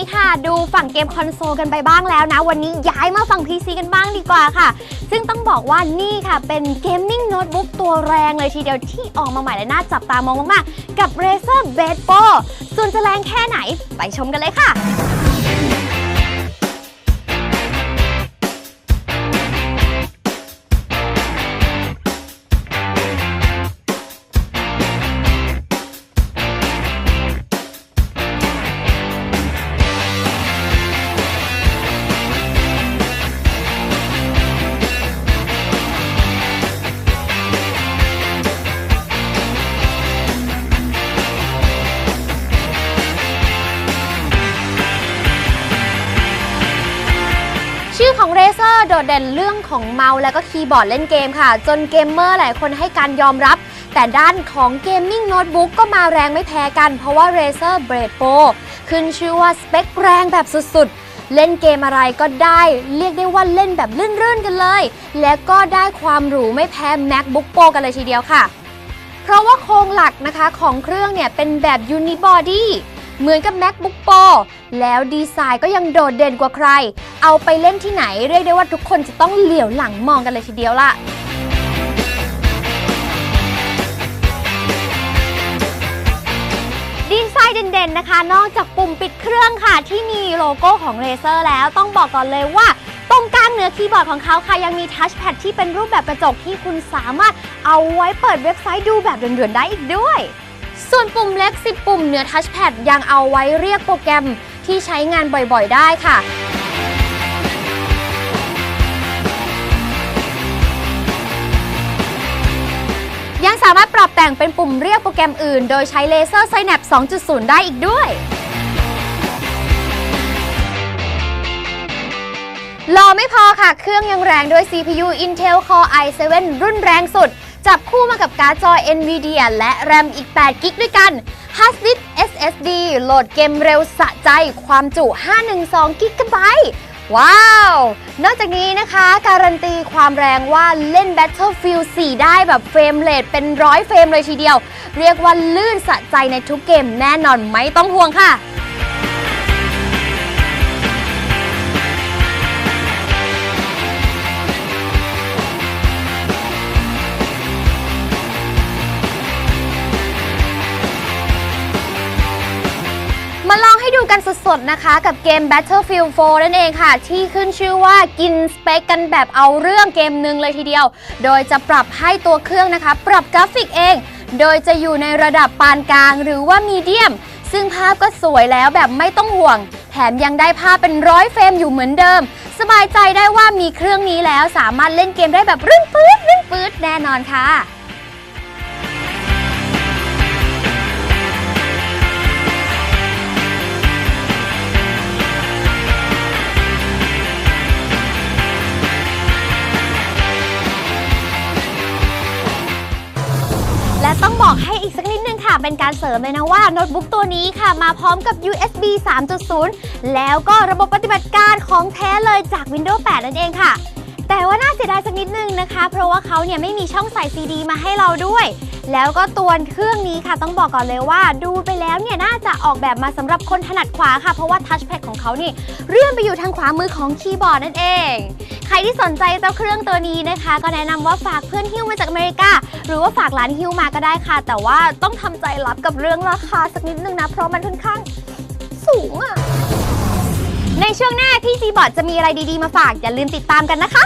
นี้ค่ะ ดูฝั่งเกมคอนโซลกันไปบ้างแล้วนะ วันนี้ย้ายมาฝั่ง PC กันบ้างดีกว่าค่ะ ซึ่งต้องบอกว่านี่ค่ะ เป็นเกมมิ่งโน้ตบุ๊กตัวแรงเลยทีเดียวที่ออกมาใหม่และน่าจับตามองมากๆ กับ Razer b a d Pro ส่วนจะแรงแค่ไหนไปชมกันเลยค่ะ ชื่อของ Razer โดดเด่นเรื่องของเมาส์และก็คีย์บอร์ดเล่นเกมค่ะ จนเกมเมอร์หลายคนให้การยอมรับ แต่ด้านของเกมมิ่งโน้ตบุ๊กก็มาแรงไม่แพ้กัน เพราะว่า Razer Blade Pro ขึ้นชื่อว่าสเปคแรงแบบสุดๆ เล่นเกมอะไรก็ได้ เรียกได้ว่าเล่นแบบลื่นๆกันเลย และก็ได้ความหรูไม่แพ้ MacBook Pro กันเลยทีเดียวค่ะ เพราะว่าโครงหลักนะคะของเครื่องเนี่ยเป็นแบบ Unibody เหมือนกับ MacBook Pro แล้วดีไซน์ก็ยังโดดเด่นกว่าใคร เอาไปเล่นที่ไหนเรียกได้ว่าทุกคนจะต้องเหลียวหลังมองกันเลยทีเดียวล่ะดีไซน์เด่นๆนะคะ นอกจากปุ่มปิดเครื่องค่ะ ที่มีโลโก้ของ Razer แล้วต้องบอกก่อนเลยว่าตรงกลางเหนือคีย์บอร์ดของเขาค่ะ ยังมีทัชแพดที่เป็นรูปแบบกระจกที่คุณสามารถเอาไว้เปิดเว็บไซต์ดูแบบเดือนๆได้อีกด้วย ส่วนปุ่มเล็ก 10 ปุ่มเหนือทัชแพดยังเอาไว้เรียกโปรแกรมที่ใช้งานบ่อยๆ ได้ค่ะยังสามารถปรับแต่งเป็นปุ่มเรียกโปรแกรมอื่น โดยใช้เลเซอร์ Synapse 2.0 ได้อีกด้วย รอไม่พอค่ะ เครื่องยังแรงด้วย CPU Intel Core i7 รุ่นแรงสุด จับคู่มากับการ์ดจอ NVIDIA และ RAM อีก 8 กิกด้วยกัน Hard Disk SSD โหลดเกมเร็วสะใจความจุ 512 กิกะไบต์ว้าว นอกจากนี้นะคะ การันตีความแรงว่าเล่น Battlefield 4 ได้แบบเฟรมเรทเป็นร้อยเฟรมเลยทีเดียว เรียกว่าลื่นสะใจในทุกเกมแน่นอนไม่ต้องห่วงค่ะ กันสดๆ นะคะกับเกม Battlefield 4 นั่นเองค่ะ ที่ขึ้นชื่อว่ากินสเปคกันแบบเอาเรื่องเกมหนึ่งเลยทีเดียว โดยจะปรับให้ตัวเครื่องนะคะ ปรับกราฟิกเอง โดยจะอยู่ในระดับปานกลางหรือว่ามีเดียม ซึ่งภาพก็สวยแล้วแบบไม่ต้องห่วง แถมยังได้ภาพเป็นร้อยเฟรมอยู่เหมือนเดิม สบายใจได้ว่ามีเครื่องนี้แล้วสามารถเล่นเกมได้แบบรื่นปื๊ดรื่นปื๊ดแน่นอนค่ะ บอกให้อีกสักนิดนึงค่ะ เป็นการเสริมเลยนะว่าโน้ตบุ๊กตัวนี้ค่ะ มาพร้อมกับ USB 3.0 แล้วก็ระบบปฏิบัติการของแท้เลยจาก Windows 8 นั่นเองค่ะ แต่ว่าน่าเสียดายสักนิดนึงนะคะ เพราะว่าเขาเนี่ยไม่มีช่องใส่ซีดีมาให้เราด้วย แล้วก็ตัวเครื่องนี้ค่ะต้องบอกก่อนเลยว่าดูไปแล้วเนี่ยน่าจะออกแบบมาสำหรับคนถนัดขวาค่ะ เพราะว่าทัชแพดของเขานี่เลื่อนไปอยู่ทางขวามือของคีย์บอร์ดนั่นเอง ใครที่สนใจเจ้าเครื่องตัวนี้นะคะ ก็แนะนำว่าฝากเพื่อนฮิวมาจากอเมริกา หรือว่าฝากร้านฮิวมาก็ได้ค่ะ แต่ว่าต้องทำใจรับกับเรื่องราคาสักนิดนึงนะ เพราะมันค่อนข้างสูงอะในช่วงหน้าพี่ซีบอร์ดจะมีอะไรดีๆมาฝากอย่าลืมติดตามกันนะคะ